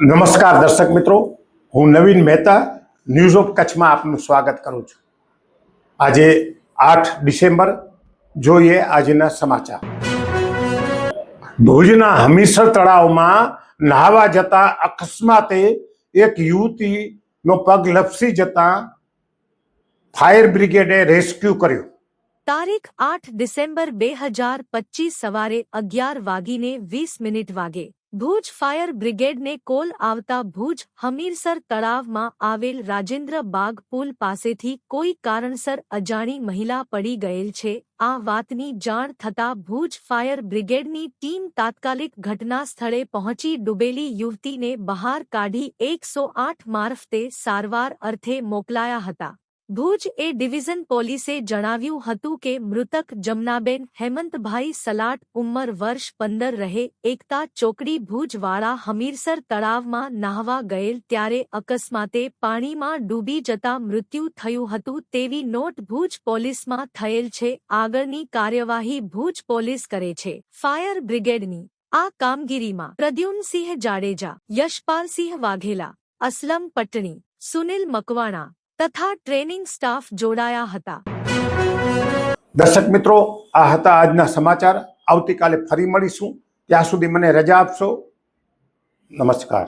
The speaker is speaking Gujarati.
નમસ્કાર દર્શક મિત્રો, હું નવીન મહેતા ન્યૂઝ ઓફ કચ્છમાં આપનું સ્વાગત કરું છું. આજે આઠ ડિસેમ્બર, જોઈએ આજના સમાચાર. ભુજના હમીસર તળાવમાં નહાવા જતા અકસ્માતે એક યુવતીનો પગ લપસી જતા ફાયર બ્રિગેડે રેસ્ક્યુ કર્યો. તારીખ આઠ ડિસેમ્બર બે હજાર પચીસ સવારે અગિયાર વાગીને વીસ મિનિટ વાગે. ભુજ ફાયર બ્રિગેડને કોલ આવતા ભુજ હમીરસર તળાવમાં આવેલ રાજેન્દ્ર બાગ પુલ પાસેથી કોઈ કારણસર અજાણી મહિલા પડી ગયેલ છે. આ વાતની જાણ થતાં ભુજ ફાયર બ્રિગેડની ટીમ તાત્કાલિક ઘટના સ્થળે પહોંચી ડૂબેલી યુવતીને બહાર કાઢી એકસો આઠ મારફતે સારવાર અર્થે મોકલાયા હતા. ભુજ એ ડિવિઝન પોલીસે જણાવ્યું હતું કે મૃતક જમનાબેન હેમંતભાઈ સલાટ ઉંમર વર્ષ પંદર રહે, એકતા ચોકડી ભુજવાળા હમીરસર તળાવમાં નાહવા ગયેલ ત્યારે અકસ્માતે પાણીમાં ડૂબી જતા મૃત્યુ થયું હતું તેવી નોટ ભુજ પોલીસમાં થયેલ છે, આગળની કાર્યવાહી ભુજ પોલીસ કરે છે. ફાયર બ્રિગેડની આ કામગીરીમાં પ્રદ્યુમસિંહ જાડેજા, યશપાલસિંહ વાઘેલા, અસલમ પટણી, સુનિલ મકવાણા તથા ટ્રેનિંગ સ્ટાફ જોડાયા હતા. દર્શક મિત્રો, આ હતા આજના સમાચાર. આવતીકાલે ફરી મળીશું. ત્યાં સુધી મને રજા આપશો. નમસ્કાર.